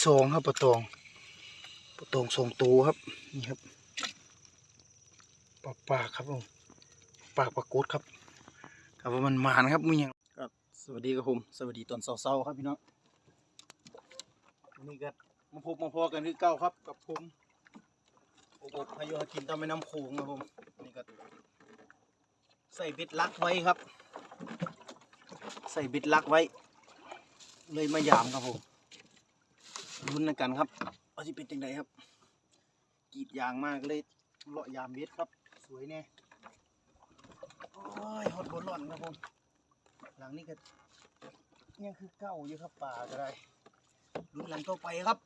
สองครับปลาตองปลาตองสองตัวครับนี่ครับปลาปากครับผมปากปลากดครับครับว่ามันมานครับมึงยังครับสวัสดีครับผมสวัสดีตอนเช้าๆครับพี่น้องวันนี้ก็มาพบมาพอกันคือเก้าครับกับผมอบพายุหากินตามแม่น้ำโขงครับผมนี่ก็ใส่เบ็ดลักไว้ครับ ใส่เบ็ดลักไว้ เลยมายามครับผม รุ้นกันครับว่าจะเป็นยังไงครับกรีดยางมากเลยเลาะยามเบ็ดครับ สวยแน่โอ้ยฮอตบนหล่อนครับผมหลังนี้ก็ยังคือเก้าอยู่ครับป่าก็ได้รุ้นหลังต่อไปครับ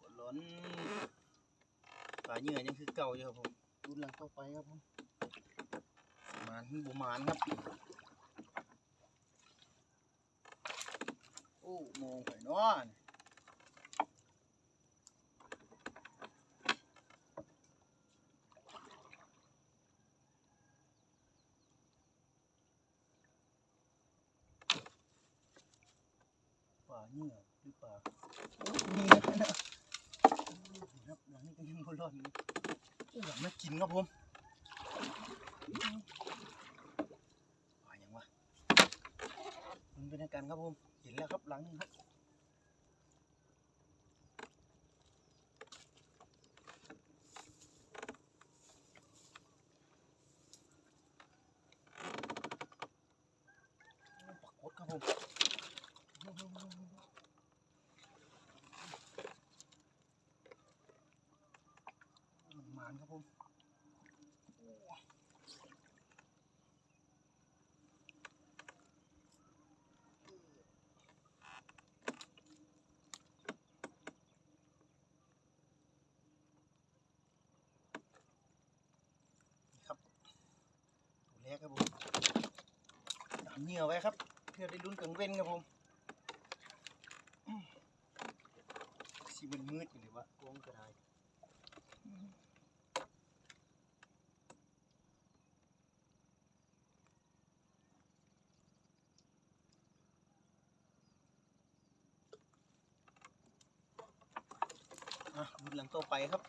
บนหล่อนป่าเหยื่อยังคือเก่าอยู่ครับผมรุ้นหลังต่อไปครับผมานบุมานครับ โอ้มองไปนอนป่าเหงื่อหรือป่าโอ้ดีนะครับหลังนี้ก็ยังบอลอนอยู่โอ้หลังน่ากินครับผม ป่ายังวะมันเป็นอาการครับผมเห็นแล้วครับหลังนึงครับปักกดครับผมหมานครับผม ครับ ตัวแรกครับผมตามเหนียวไว้ครับ เพื่อได้ลุ้นกังเว้นครับผมสีมันมืดอยู่เลยวะกล้องก็ได้อะลุ้นหลังต่อไปครับ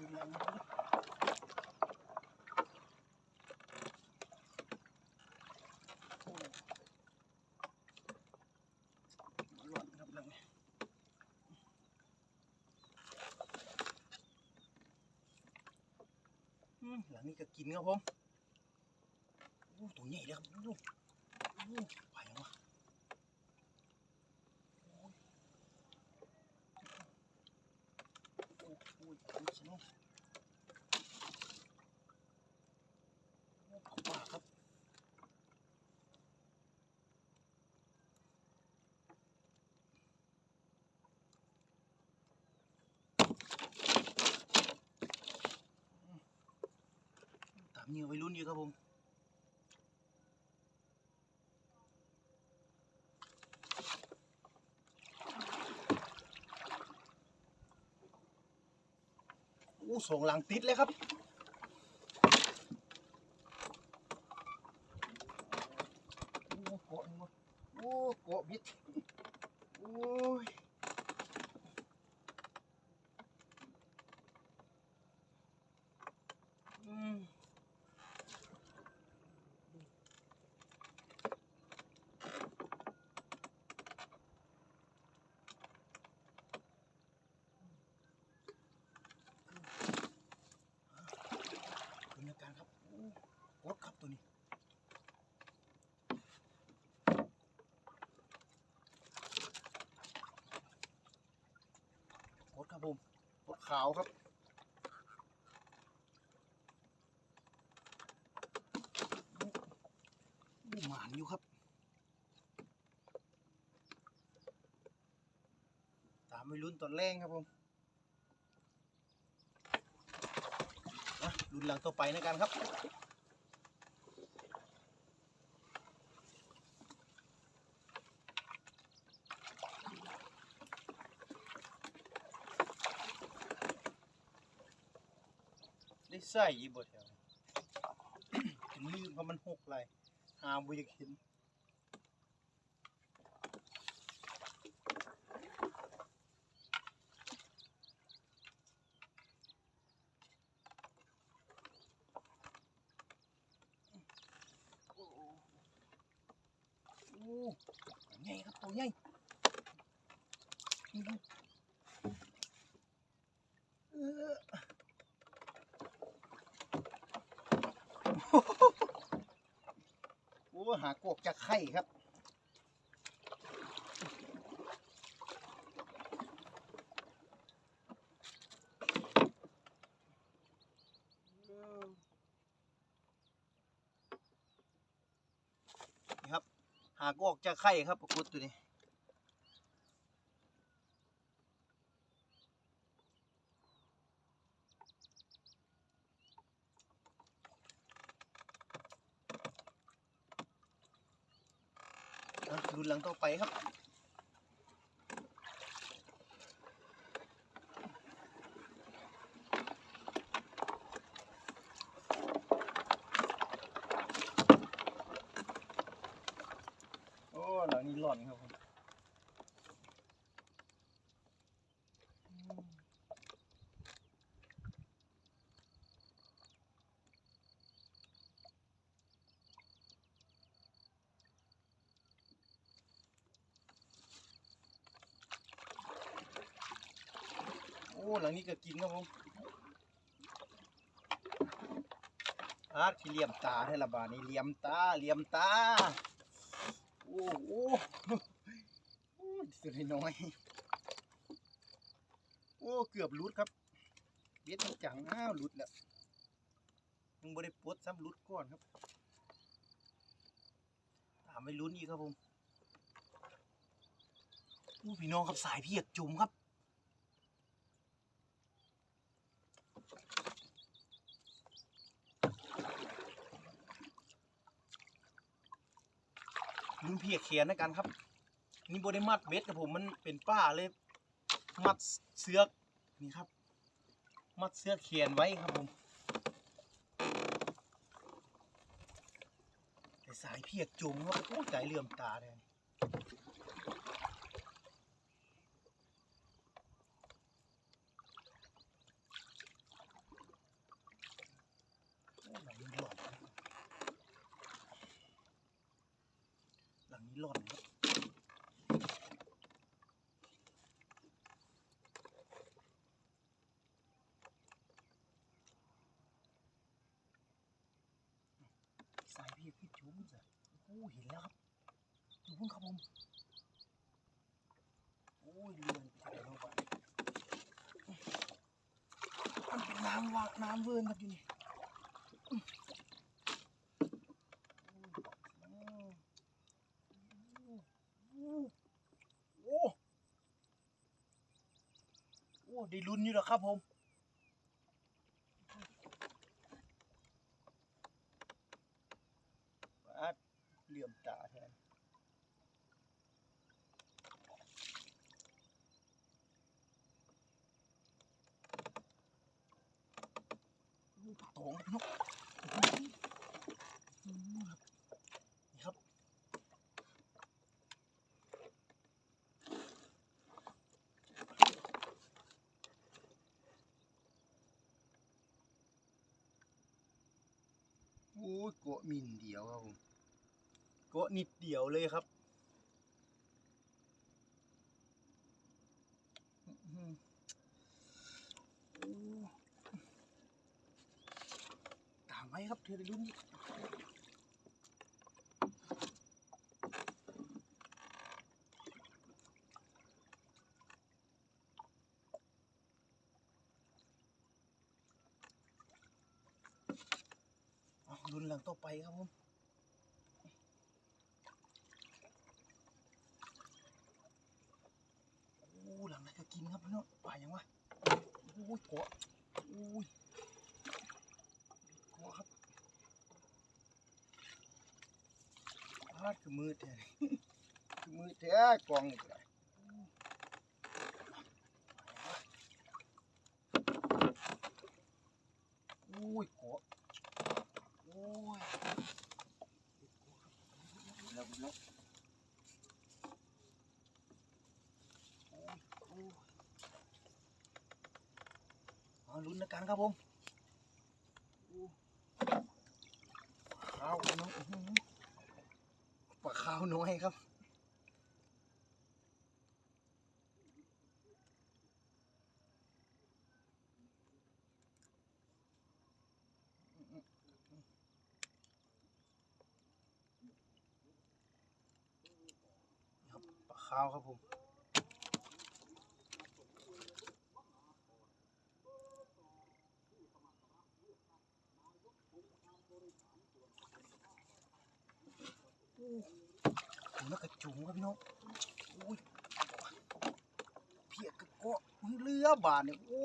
ลุ้นหลังครับโอ้หล่นครับหลังนี้อืม หลังนี้ก็กินครับผมโอ้ตัวใหญ่เลยครับดูโอ้ไปยังวะโอ้ยโอ้ยโอ้ยโอ้ยสนุกโอ้ขอบคุณครับ ตา มเหนียววัยรุ่นอยู่ครับผมโอ้สองหลังติดเลยครับโอ้เกะนี่วะโอ้เกะบิด โอ้ย อืมบรรยากาศครับโอ้กดครับตัวนี้ กดครับผมกด ขาวครับ หมานอยู่ครับ ตามไปลุ้นตอนแรกครับผมอะลุ้นหลังต่อไปในกันครับ ได้ใส่บ่แถวเป็นลืมเพราะมันหกไหลหาบ่อยากเห็นโอ้โหโอ้ใหญ่ครับตัวใหญ่เออ โอ้หากบจากไข่ครับ นี่ครับ หากออกจากไข่ครับปรากฏตัวนี้ ดูหลังต่อไปครับโอ้หลังนี้หล่อนครับผมโอ้หลังนี้ ก็กินครับผมอาร์ตที่เลี่ยมตาให้ละบานี่เลี่ยมตาเลี่ยมตาโอ้โหโอ้สุดน้อยโอ้เกือบลุดครับเบ็ดมันจังอ้าวลุดแล้วมึงบ่ได้ปดซ้ำลุดก่อนครับตามไปลุ้นอีกครับผมโอ้พี่น้องครับสายเพียกจุ่มครับ เพียแขนนะกันครับ นี่บได้มัดเบ็ดกับผมมันเป็นป้าเลย มัดเสือกนี่ครับ มัดเสือกแขนไว้ครับผมแต่สายเพียกจุ่มครับโอ้ใจเลื่อมตาเลยโอ้หลังนี้หล่อน หล่นครับสายพี่พี่จุ้มจ้ะโอ้เห็นแล้วครับดูพุ่งครับผมโอ้ยเรือนไปไหนลงไปน้ำวากน้ำเวิร์นครับอยู่นี่โอ้โอ้โอ้ ได้ลุ้นอยู่แล้วครับผมปาดเหลี่ยมตาแทนลูกโตงนกอืมครับนี่ครับ โอ้ยเกาะ มินเดียวครับผมเกาะนิดเดียวเลยครับตามไว้ครับเธอได้ลุ้นอี กเอาลุ้นหลังต่อไปครับผมโอ้หลังนั้นก็กินครับพี่น้องป่ายังวะโอ้ยเกาะโอ้ยเกาะครับพลาดคือมือแท้คือมือแท้กองอีกแล้วโอ้ มาลุ้นกันครับผมข้าวน้องปลาข้าวน้อยครับครับปลาข้าวครับผม โอ้โหนักกระจุงครับพี่น้องโอ้ยเพียกกระเกาะเรือบาดเนี่ยโอ้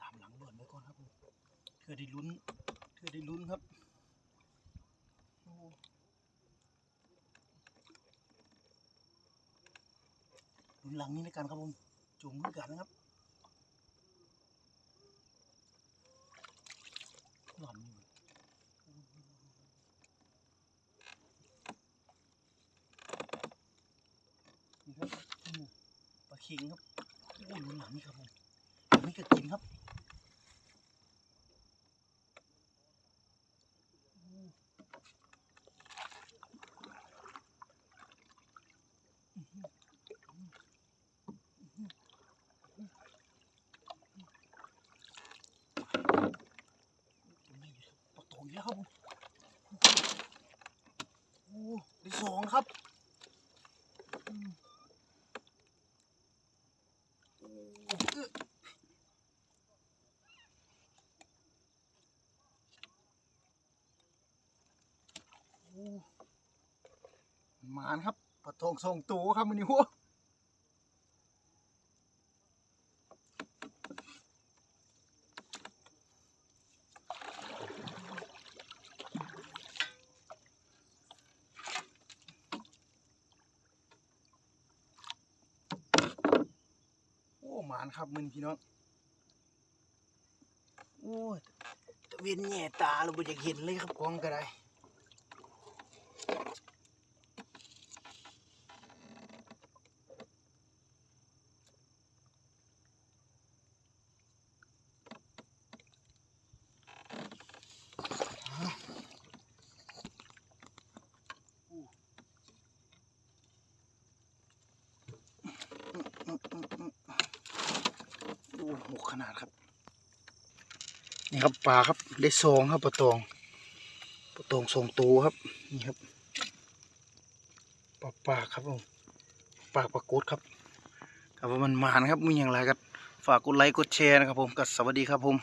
ตามหลังเบิร์นไว้ก่อนครับผมเพื่อได้ลุ้นเพื่อได้ลุ้นครับ โอ้ รุนหลังนี้ในการครับผมจุ่มมือกันนะครับหล่อนอยู่นี่ครับปลาขิงครับโอ้รุนหลังนี่ครับผมอันนี้ก็กินครับโอ้ ปลาโตอีกแล้วครับผมโอ้ได้สองครับอืมโอ้เอ้อ โอ้มานครับปลาทองสองตัวครับมันนี่หัวโอ้มานครับมึนพี่น้อง โอ้ยตะเวียนแง่ตาเราไม่อยากเห็นเลยครับกองก็ได้ โอ้ขนาดครับ นี่ครับปลาครับได้ซองครับปลาตองปลาตองทรงตัวครับ นี่ครับปลาปากครับผมปากปลากดครับครับว่ามันมานครับมีอย่างไรก็ฝากกดไลค์กดแชร์นะครับผมกับสวัสดีครับผม